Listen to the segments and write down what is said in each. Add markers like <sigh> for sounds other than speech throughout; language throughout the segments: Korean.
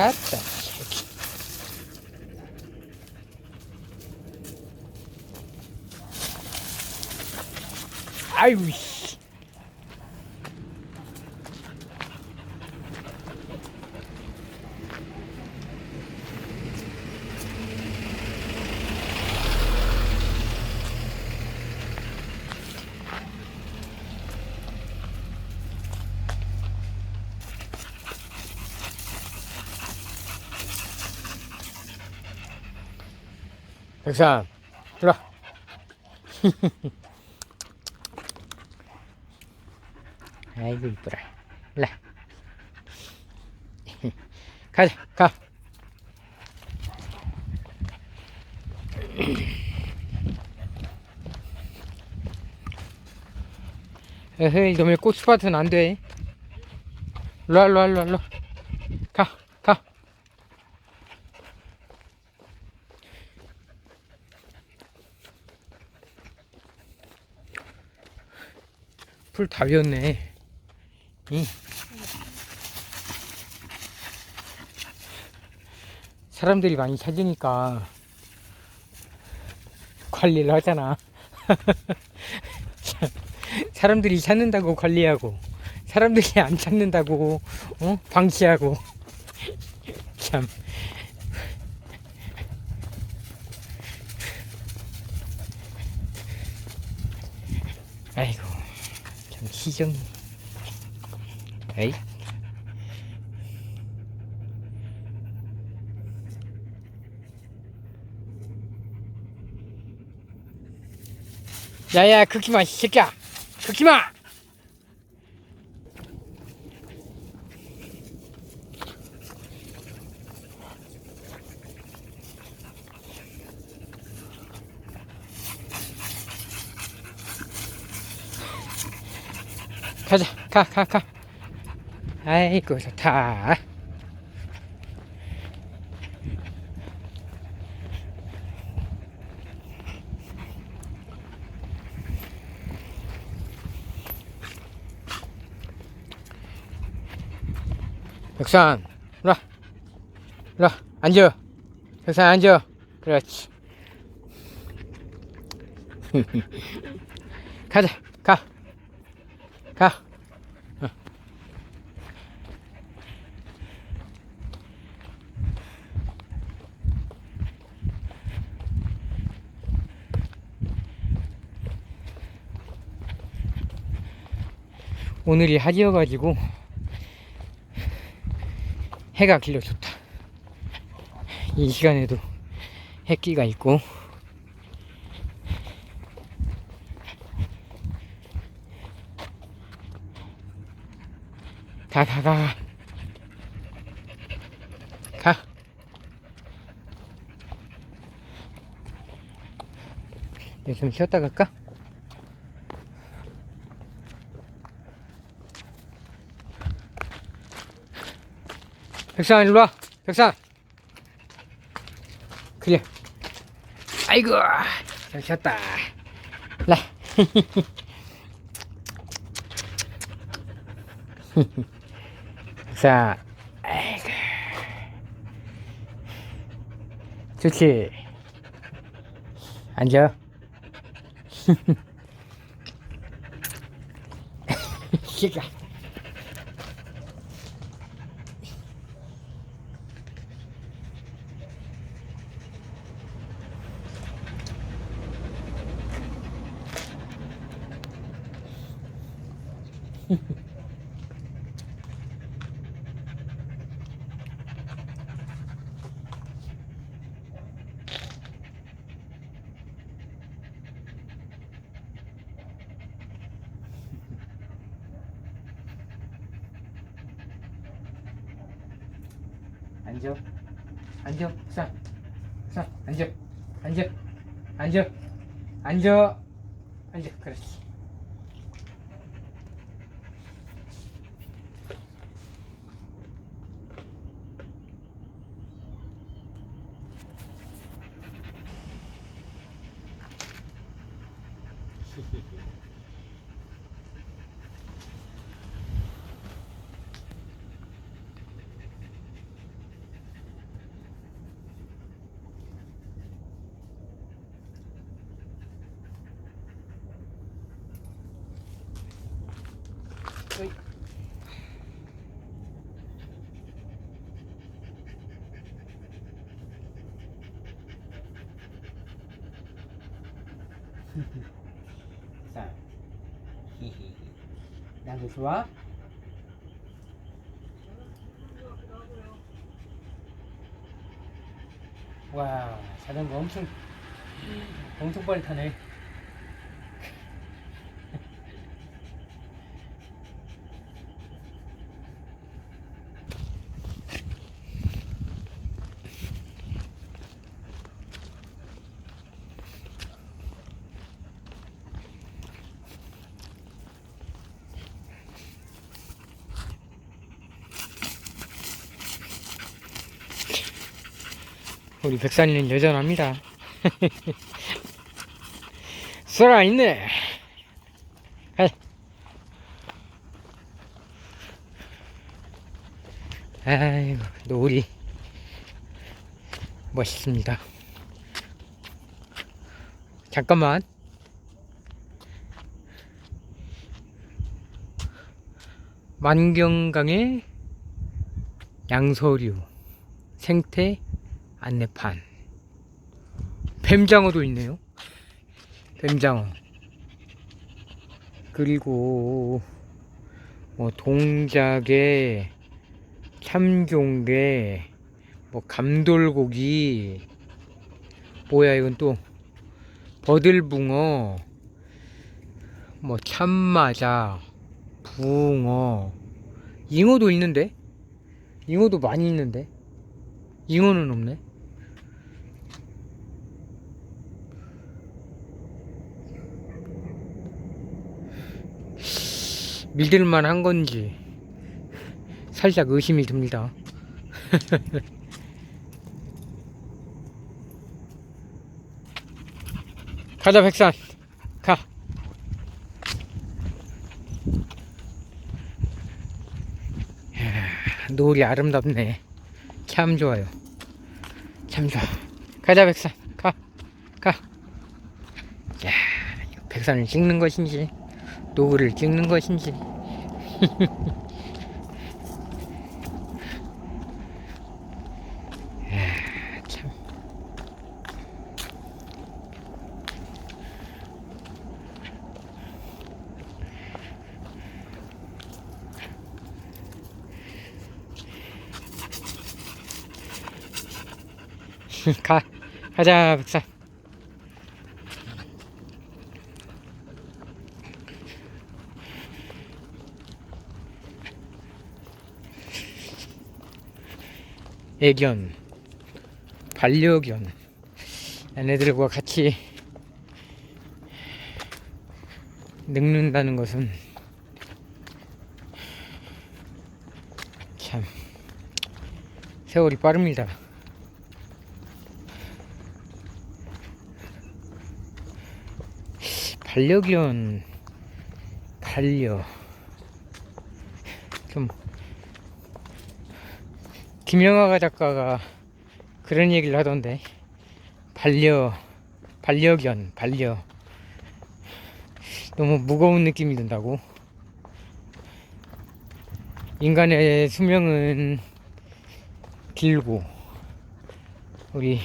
갔다. 새 백산, 들어. <laughs> 아이고 이쁘라. 일라. <laughs> 가자, 가. <laughs> 에헤이, 너의 고추밭은 안 돼. 일로와, 일로와, 일로와, 일로와. 가, 가. 풀다 위었네. 응. 사람들이 많이 찾으니까 관리를 하잖아. <laughs> 사람들이 찾는다고 관리하고 사람들이 안 찾는다고 어? 방치하고 <laughs> 참 아이고 참 희정. 에이? 야야 이 새끼야. 긁지마 가자 가가 가 아이고 좋다 백산 일로 와 일로 와 앉아 백산 앉아 그렇지 가자 가 가. 오늘이 하지여가지고 해가 길러 좋다. 이 시간에도 해끼가 있고 가, 가, 가. 가. 이제 좀 쉬었다 갈까? 백산, 일로 와. 백산. 그래. 아이고, 잘 쉬었다. 라. <laughs> 자, 아이고. 좋지. 앉아. <laughs> 씨가. 앉아. 앉아. 자. 자, 앉아. 앉아. 앉아. 앉아. 앉아. 그렇지. <laughs> 자, 히히히. 나도 좋아? 와, 자전거 엄청 엄청 빨리 타네. 우리 백산이는 여전합니다. <laughs> 살아있네. 가. 아이고, 노을이 멋있습니다. 잠깐만. 만경강의 양서류 생태 안내판. 뱀장어도 있네요. 뱀장어. 그리고 뭐 동작에 참종개 뭐 감돌고기. 뭐야 이건 또? 버들붕어. 뭐 참마자 붕어. 잉어도 있는데? 잉어도 많이 있는데? 잉어는 없네 믿을만 한 건지 살짝 의심이 듭니다. <laughs> 가자 백산 가. 노을이 아름답네. 참 좋아요. 참 좋아. 가자 백산 가. 가. 야, 백산을 찍는 것인지 노을을 찍는 것인지. <laughs> <laughs> 가 가자 백산 애견, 반려견, 얘네들과 같이 늙는다는 것은 참 세월이 빠릅니다. 반려견, 반려 좀 김영하 작가가 그런 얘기를 하던데. 반려 반려견 반려. 너무 무거운 느낌이 든다고. 인간의 수명은 길고 우리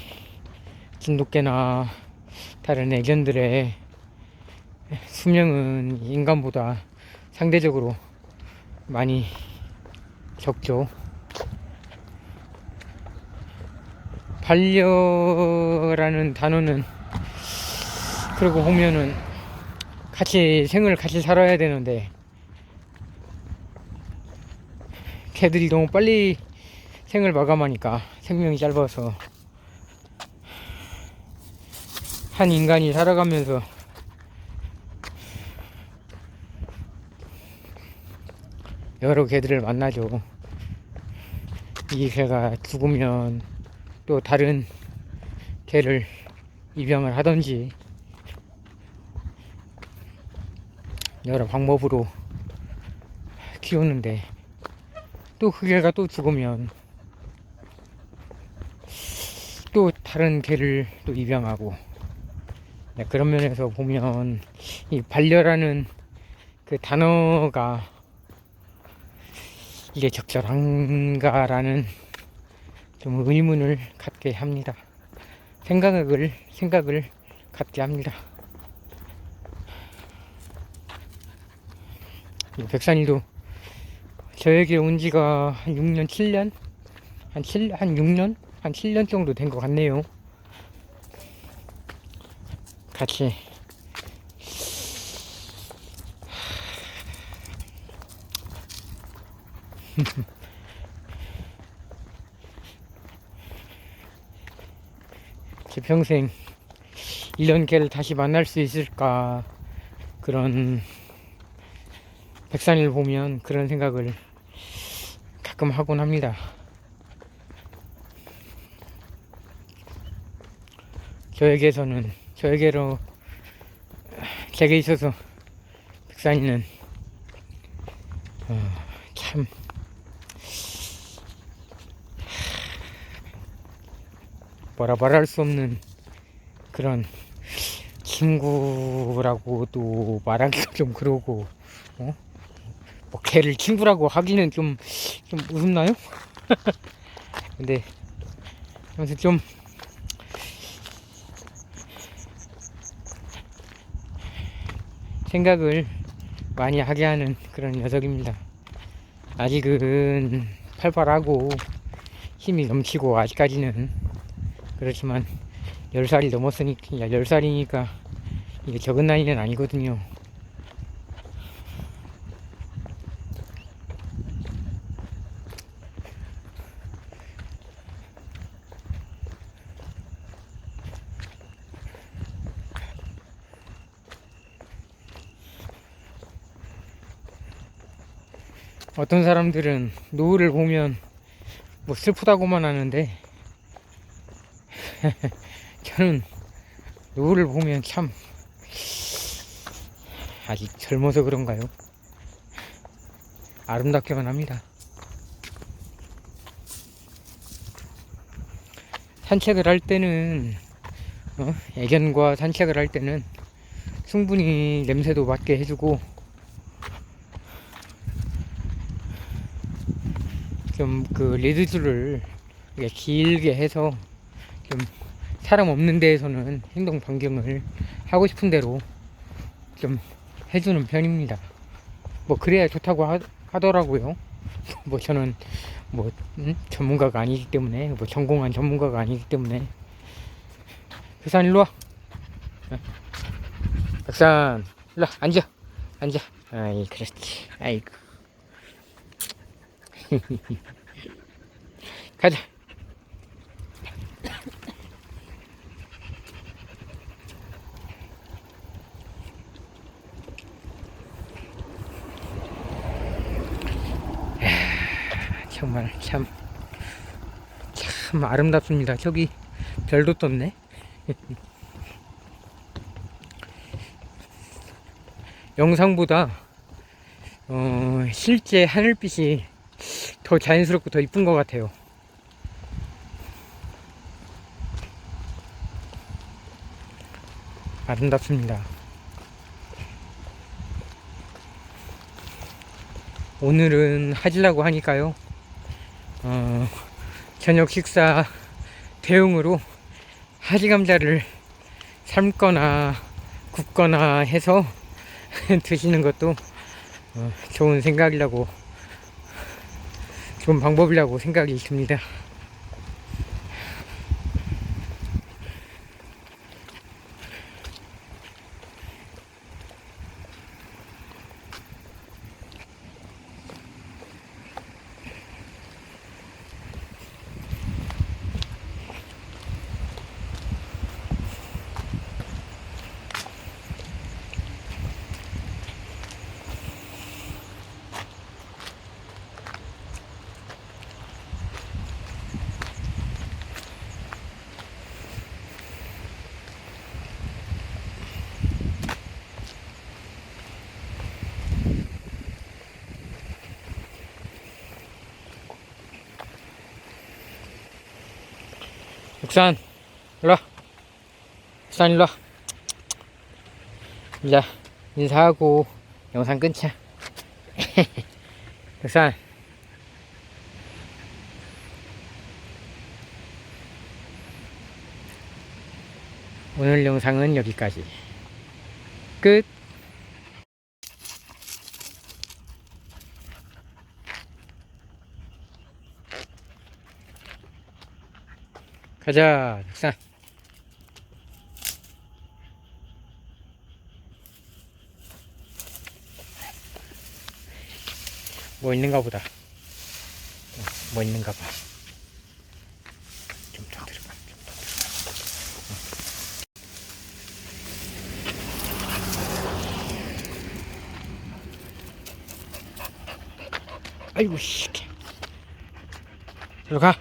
진돗개나 다른 애견들의 수명은 인간보다 상대적으로 많이 적죠. 반려라는 단어는 그러고 보면은 같이 생을 같이 살아야 되는데 개들이 너무 빨리 생을 마감하니까 생명이 짧아서 한 인간이 살아가면서 여러 개들을 만나죠. 이 개가 죽으면 또 다른 개를 입양을 하던지 여러 방법으로 키우는데 또 그 개가 또 죽으면 또 다른 개를 또 입양하고 네, 그런 면에서 보면 이 반려라는 그 단어가 이게 적절한가라는 좀 의문을 갖게 합니다. 생각을 생각을 갖게 합니다. 이 백산이도 저에게 온 지가 한 6년, 7년? 한 7, 한 6년? 한 7년 정도 된 것 같네요. 같이. <laughs> 평생 이런 개를 다시 만날 수 있을까 그런 백산이를 보면 그런 생각을 가끔 하곤 합니다. 저에게서는 저에게로 제게 있어서 백산이는 어, 참 뭐라 말할 수 없는 그런 친구라고도 말하기가 좀 그러고 어? 뭐 걔를 친구라고 하기는 좀 좀 우습나요? <laughs> 근데 아무튼 좀 생각을 많이 하게 하는 그런 녀석입니다. 아직은 팔팔하고 힘이 넘치고 아직까지는 그렇지만 10살이 넘었으니까 10살이니까 이게 적은 나이는 아니거든요. 어떤 사람들은 노을을 보면 뭐 슬프다고만 하는데 <laughs> 저는 노을을 보면 참 아직 젊어서 그런가요? 아름답기만 합니다. 산책을 할 때는 어? 애견과 산책을 할 때는 충분히 냄새도 맡게 해주고 좀 그 리드줄을 길게 해서 좀 사람 없는 데에서는 행동 변경을 하고 싶은 대로 좀 해주는 편입니다. 뭐 그래야 좋다고 하, 하더라고요. <laughs> 뭐 저는 뭐 음? 전문가가 아니기 때문에 뭐 전공한 전문가가 아니기 때문에 백산 일로 와. 어. 백산 일로 와. 앉아 앉아. 아이 그렇지. 아이고. <laughs> 가자. 정말 참, 참 아름답습니다. 저기 별도 떴네. <laughs> 영상보다 어, 실제 하늘빛이 더 자연스럽고 더 이쁜 것 같아요. 아름답습니다. 오늘은 하질라고 하니까요. 어, 저녁 식사 대용으로 하지 감자를 삶거나 굽거나 해서 <laughs> 드시는 것도 어, 좋은 생각이라고 좋은 방법이라고 생각이 듭니다. 산 일로와. 육산 일로와. 이제 인사하고 영상 끊자. <laughs> 육산 오늘 영상은 여기까지. 끝 가자. 육산 뭐 있는가 보다. 어, 뭐 있는가 봐. 좀 더 들어가 좀더 들어가. 아이고 씨. 저리 가